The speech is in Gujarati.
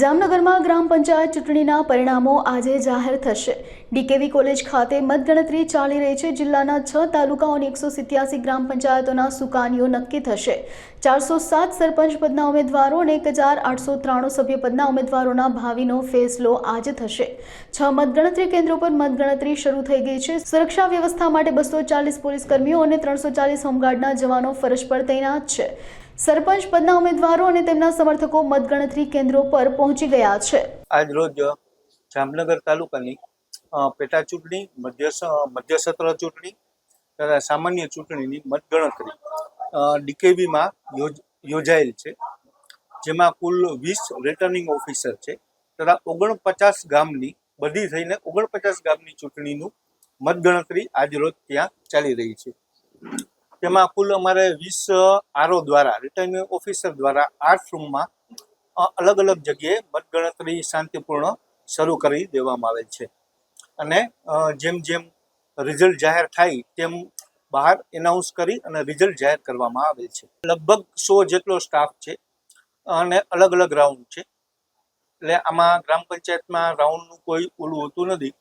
જામનગરમાં ગ્રામ પંચાયત ચૂંટણીના પરિણામો આજે જાહેર થશે. ડીકેવી કોલેજ ખાતે મતગણતરી ચાલી રહી છે. જિલ્લાના છ તાલુકાઓની એકસો સિત્યાસી ગ્રામ પંચાયતોના સુકાનીઓ નક્કી થશે. ચારસો સાત સરપંચ પદના ઉમેદવારો અને એક હજાર આઠસો ત્રાણું સભ્ય પદના ઉમેદવારોના ભાવિનો ફેસલો આજે થશે. છ મતગણતરી કેન્દ્રો પર મતગણતરી શરૂ થઈ ગઈ છે. સુરક્ષા વ્યવસ્થા માટે બસો ચાલીસ પોલીસ કર્મીઓ અને ત્રણસો ચાલીસ હોમગાર્ડના જવાનો ફરજ પર તૈનાત છે. સરપંચ પદના ઉમેદવારો અને તેમના સમર્થકો મતગણતરી કેન્દ્રો પર પહોંચી ગયા છે. આજ રોજ જામનગર તાલુકાની પેટા ચૂંટણી, મધ્ય મધ્ય સત્ર ચૂંટણી તથા સામાન્ય ચૂંટણીની મતગણતરી ડીકેવીમાં યોજાયેલ છે. જેમાં કુલ વીસ રિટર્નિંગ ઓફિસર છે તથા ઓગણપચાસ ગામની, બધી થઈને ઓગણપચાસ ગામની ચૂંટણીનું મતગણતરી આજ રોજ ત્યાં ચાલી રહી છે. તેમાં કુલ અમારે વીસ આરઓ દ્વારા રિટર્નિંગ ઓફિસર દ્વારા આઠ રૂમમાં અલગ અલગ જગ્યાએ મતગણતરી શાંતિપૂર્ણ શરૂ કરી દેવામાં આવેલ છે. અને જેમ જેમ રિઝલ્ટ જાહેર થાય તેમ બહાર એનાઉન્સ કરી અને રિઝલ્ટ જાહેર કરવામાં આવેલ છે. લગભગ સો જેટલો સ્ટાફ છે અને અલગ અલગ રાઉન્ડ છે. એટલે આમાં ગ્રામ પંચાયતમાં રાઉન્ડનું કોઈ ઓલું હોતું નથી.